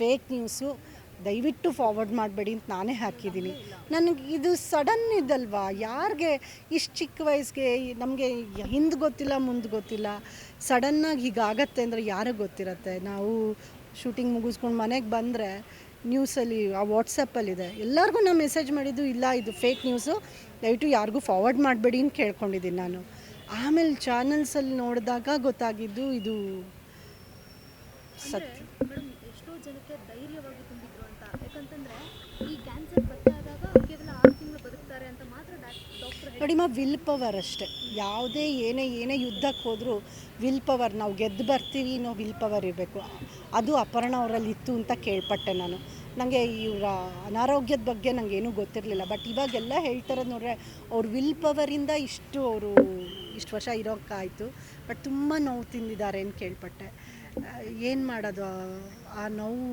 Fake news ದಯವಿಟ್ಟು forward ಮಾಡಬೇಡಿ ಅಂತ ನಾನೇ ಹಾಕಿದ್ದೀನಿ. ನನಗೆ ಇದು ಸಡನ್ ಇದಲ್ವಾ? ಯಾರಿಗೆ ಇಷ್ಟು ಚಿಕ್ಕ ವಯಸ್ಸಿಗೆ ನಮಗೆ ಹಿಂದೆ ಗೊತ್ತಿಲ್ಲ, ಮುಂದೆ ಗೊತ್ತಿಲ್ಲ. ಸಡನ್ನಾಗಿ ಹೀಗಾಗತ್ತೆ ಅಂದರೆ ಯಾರಿಗೆ ಗೊತ್ತಿರತ್ತೆ? ನಾವು ಶೂಟಿಂಗ್ ಮುಗಿಸ್ಕೊಂಡು ಮನೆಗೆ ಬಂದರೆ ನ್ಯೂಸಲ್ಲಿ ಆ ವಾಟ್ಸಪ್ಪಲ್ಲಿದೆ ಎಲ್ಲರಿಗೂ ನಾನು ಮೆಸೇಜ್ ಮಾಡಿದ್ದು ಇಲ್ಲ, ಇದು ಫೇಕ್ ನ್ಯೂಸು ದಯವಿಟ್ಟು ಯಾರಿಗೂ ಫಾರ್ವರ್ಡ್ ಮಾಡಬೇಡಿ ಅಂತ ಕೇಳ್ಕೊಂಡಿದ್ದೀನಿ ನಾನು. ಆಮೇಲೆ ಚಾನಲ್ಸಲ್ಲಿ ನೋಡಿದಾಗ ಗೊತ್ತಾಗಿದ್ದು ಇದು ಸತ್ಯ ಎಷ್ಟೋ ಜನಕ್ಕೆ ಧೈರ್ಯವಾಗಿ ತುಂಬಿದ್ರು ಅಂತ. ಯಾಕಂತಂದ್ರೆ ಈ ಕ್ಯಾನ್ಸರ್ ಕೇವಲ ಆರು ತಿಂಗಳು ಬದುಕ್ತಾರೆ ಅಂತ ಮಾತ್ರ ಡಾಕ್ಟರ್ ನೋಡಿಮ್ಮ ವಿಲ್ ಪವರ್ ಅಷ್ಟೆ. ಯಾವುದೇ ಏನೇ ಏನೇ ಯುದ್ಧಕ್ಕೆ ಹೋದರೂ ವಿಲ್ ಪವರ್ ನಾವು ಗೆದ್ದು ಬರ್ತೀವಿ ಅನ್ನೋ ವಿಲ್ ಪವರ್ ಇರಬೇಕು. ಅದು ಅಪರ್ಣ ಅವರಲ್ಲಿ ಇತ್ತು ಅಂತ ಕೇಳ್ಪಟ್ಟೆ ನಾನು. ನನಗೆ ಇವರ ಅನಾರೋಗ್ಯದ ಬಗ್ಗೆ ನನಗೆ ಏನೂ ಗೊತ್ತಿರಲಿಲ್ಲ. ಬಟ್ ಇವಾಗೆಲ್ಲ ಹೇಳ್ತಾರದು ನೋಡ್ರೆ ಅವ್ರ ವಿಲ್ ಪವರಿಂದ ಇಷ್ಟು ಅವರು ಇಷ್ಟು ವರ್ಷ ಇರೋಕ್ಕಾಯಿತು. ಬಟ್ ತುಂಬ ನೋವು ತಿಂದಿದ್ದಾರೆ ಅಂತ ಕೇಳ್ಪಟ್ಟೆ. ಏನು ಮಾಡೋದು? ಆ ನೋವು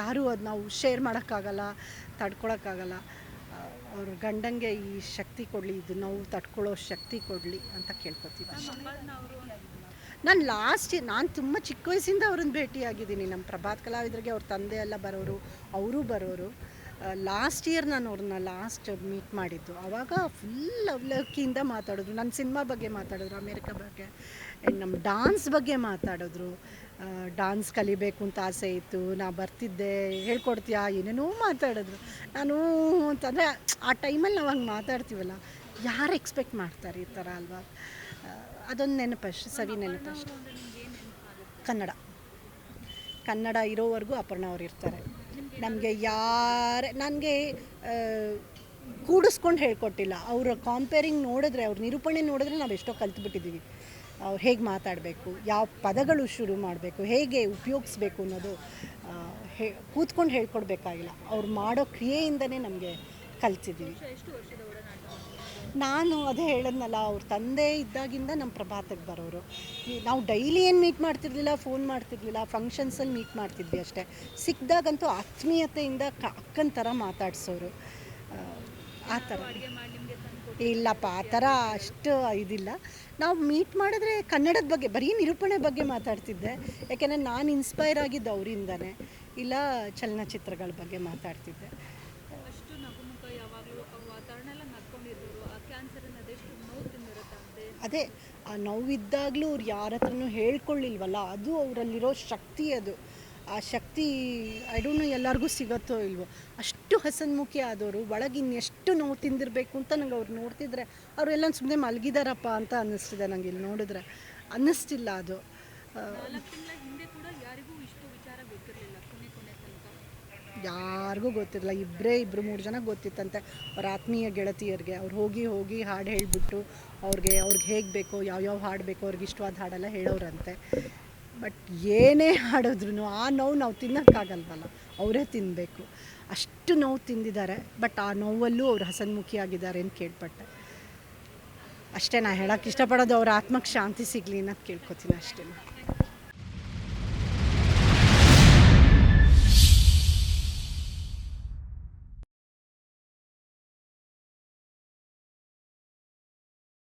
ಯಾರೂ ಅದು ನಾವು ಶೇರ್ ಮಾಡೋಕ್ಕಾಗಲ್ಲ ತಡ್ಕೊಳಕ್ಕಾಗಲ್ಲ. ಅವ್ರ ಗಂಡಂಗೆ ಈ ಶಕ್ತಿ ಕೊಡಲಿ ಇದು ನೋವು ತಡ್ಕೊಳ್ಳೋ ಶಕ್ತಿ ಕೊಡಲಿ ಅಂತ ಕೇಳ್ಕೊತೀವಿ ನಾನು ಲಾಸ್ಟ್ ನಾನು ತುಂಬ ಚಿಕ್ಕ ವಯಸ್ಸಿಂದ ಅವ್ರನ್ನ ಭೇಟಿಯಾಗಿದ್ದೀನಿ. ನಮ್ಮ ಪ್ರಭಾತ್ ಕಲಾವಿದರಿಗೆ ಅವ್ರ ತಂದೆ ಎಲ್ಲ ಬರೋರು ಅವರು ಬರೋರು. ಲಾಸ್ಟ್ ಇಯರ್ ನಾನು ಅವ್ರನ್ನ ಲಾಸ್ಟ್ ಮೀಟ್ ಮಾಡಿದ್ದು. ಆವಾಗ ಫುಲ್ ಅವಲಕ್ಕಿಯಿಂದ ಮಾತಾಡಿದ್ರು. ನನ್ನ ಸಿನಿಮಾ ಬಗ್ಗೆ ಮಾತಾಡಿದ್ರು, ಅಮೇರಿಕ ಬಗ್ಗೆ. ಆ್ಯಂಡ್ ನಮ್ಮ ಡಾನ್ಸ್ ಬಗ್ಗೆ ಮಾತಾಡಿದ್ರು. ಡಾನ್ಸ್ ಕಲಿಬೇಕು ಅಂತ ಆಸೆ ಇತ್ತು. ನಾ ಬರ್ತಿದ್ದೆ. ಹೇಳ್ಕೊಡ್ತೀಯಾ? ಏನೇನೋ ಮಾತಾಡಿದ್ರು. ನಾನು ಅಂತಂದರೆ, ಆ ಟೈಮಲ್ಲಿ ನಾವು ಹಂಗೆ ಮಾತಾಡ್ತೀವಲ್ಲ, ಯಾರು ಎಕ್ಸ್ಪೆಕ್ಟ್ ಮಾಡ್ತಾರೆ ಈ ಥರ ಅಲ್ವಾ? ಅದೊಂದು ನೆನಪಷ್ಟು, ಸವಿ ನೆನಪಷ್ಟು. ಕನ್ನಡ. ಕನ್ನಡ ಇರೋವರೆಗೂ ಅಪರ್ಣ ಅವ್ರು ಇರ್ತಾರೆ. ನಮಗೆ ಯಾರ ನನಗೆ ಕೂಡಿಸ್ಕೊಂಡು ಹೇಳ್ಕೊಟ್ಟಿಲ್ಲ. ಅವರ ಕಾಂಪೇರಿಂಗ್ ನೋಡಿದ್ರೆ, ಅವ್ರ ನಿರೂಪಣೆ ನೋಡಿದ್ರೆ ನಾವು ಎಷ್ಟೋ ಕಲ್ತ್ಬಿಟ್ಟಿದ್ದೀವಿ ಅವ್ರು ಹೇಗೆ ಮಾತಾಡಬೇಕು, ಯಾವ ಪದಗಳು ಶುರು ಮಾಡಬೇಕು, ಹೇಗೆ ಉಪಯೋಗಿಸ್ಬೇಕು ಅನ್ನೋದು ಹೇ ಕೂತ್ಕೊಂಡು ಹೇಳ್ಕೊಡ್ಬೇಕಾಗಿಲ್ಲ. ಅವ್ರು ಮಾಡೋ ಕ್ರಿಯೆಯಿಂದನೇ ನಮಗೆ ಕಲ್ತಿದ್ದೀವಿ ನಾನು ಅದೇ ಹೇಳದ್ನಲ್ಲ ಅವ್ರ ತಂದೆ ಇದ್ದಾಗಿಂದ ನಮ್ಮ ಪ್ರಭಾತಕ್ಕೆ ಬರೋರು. ನಾವು ಡೈಲಿ ಏನು ಮೀಟ್ ಮಾಡ್ತಿರ್ಲಿಲ್ಲ ಫೋನ್ ಮಾಡ್ತಿರ್ಲಿಲ್ಲ ಫಂಕ್ಷನ್ಸಲ್ಲಿ ಮೀಟ್ ಮಾಡ್ತಿದ್ವಿ ಅಷ್ಟೇ. ಸಿಕ್ಕಿದಾಗಂತೂ ಆತ್ಮೀಯತೆಯಿಂದ ಕ ಅಕ್ಕನ ಥರ ಮಾತಾಡ್ಸೋರು. ಆ, ಥರ ಇಲ್ಲಪ್ಪ ಆ ಥರ ಅಷ್ಟು ಇದಿಲ್ಲ. ನಾವು ಮೀಟ್ ಮಾಡಿದ್ರೆ ಕನ್ನಡದ ಬಗ್ಗೆ ಬರೀ ನಿರೂಪಣೆ ಬಗ್ಗೆ ಮಾತಾಡ್ತಿದ್ದೆ. ಯಾಕೆಂದರೆ ನಾನು ಇನ್ಸ್ಪೈರ್ ಆಗಿದ್ದು ಅವರಿಂದನೇ. ಇಲ್ಲ ಚಲನಚಿತ್ರಗಳ ಬಗ್ಗೆ ಮಾತಾಡ್ತಿದ್ದೆ ಅಷ್ಟು ನಗುಮುಖ ಯಾವಾಗಲೂ ವಾತಾವರಣ ಎಲ್ಲ ನಡ್ಕೊಂಡಿರೋರು ಆ ಕ್ಯಾನ್ಸರನ್ನು ಅದೆಷ್ಟು ನೋವು ತಿಂದಿರುತ್ತೆ ಅಂತೆ ಅದೇ, ಆ ನೋವಿದ್ದಾಗಲೂ ಅವ್ರು ಯಾರ ಹತ್ರನೂ ಹೇಳ್ಕೊಳ್ಳಿಲ್ವಲ್ಲ, ಅದು ಅವರಲ್ಲಿರೋ ಶಕ್ತಿ ಅದು. ಆ ಶಕ್ತಿ ಐ ಡೋಂಟ್ ನೋ ಎಲ್ಲರಿಗೂ ಸಿಗತ್ತೋ ಇಲ್ವೋ. ಅಷ್ಟು ಹಸನ್ಮುಖಿ ಆದವರು ಒಳಗೆ ಎಷ್ಟು ನೋವು ತಿಂದಿರಬೇಕು ಅಂತ ನಂಗೆ ಅವ್ರು ನೋಡ್ತಿದ್ರೆ ಅವರೆಲ್ಲ ಸುಮ್ಮನೆ ಮಲಗಿದಾರಪ್ಪ ಅಂತ ಅನ್ನಿಸ್ತಿದೆ ನಂಗೆ ಇಲ್ಲಿ ನೋಡಿದ್ರೆ. ಅನ್ನಿಸ್ತಿಲ್ಲ ಅದು. ಯಾರಿಗೂ ಗೊತ್ತಿರಲ್ಲ ಇಬ್ಬರೇ ಇಬ್ಬರು ಮೂರು ಜನ ಗೊತ್ತಿತ್ತಂತೆ ಅವ್ರ ಆತ್ಮೀಯ ಗೆಳತಿಯರಿಗೆ. ಅವ್ರು ಹೋಗಿ ಹೋಗಿ ಹಾಡು ಹೇಳಿಬಿಟ್ಟು ಅವ್ರಿಗೆ ಅವ್ರಿಗೆ ಹೇಗೆ ಬೇಕೋ ಯಾವ್ಯಾವ ಹಾಡು ಬೇಕೋ, ಅವ್ರಿಗೆ ಇಷ್ಟವಾದ ಹಾಡೆಲ್ಲ ಹೇಳೋರಂತೆ. ಬಟ್ ಏನೇ ಹಾಡಿದ್ರು ಆ ನೋವು ನಾವು ತಿನ್ನೋಕ್ಕಾಗಲ್ವಲ್ಲ, ಅವರೇ ತಿನ್ನಬೇಕು ಅಷ್ಟು ನೋವು ತಿಂದಿದ್ದಾರೆ, ಬಟ್ ಆ ನೋವಲ್ಲೂ ಅವ್ರು ಹಸನ್ಮುಖಿಯಾಗಿದ್ದಾರೆ ಅಂತ ಕೇಳ್ಪಟ್ಟೆ. ಅಷ್ಟೇ ನಾ ಹೇಳೋಕ್ಕೆ ಇಷ್ಟಪಡೋದು ಅವ್ರ ಆತ್ಮಕ್ಕೆ ಶಾಂತಿ ಸಿಗಲಿ ಅನ್ನೋದು ಕೇಳ್ಕೊತೀನಿ ಅಷ್ಟೇ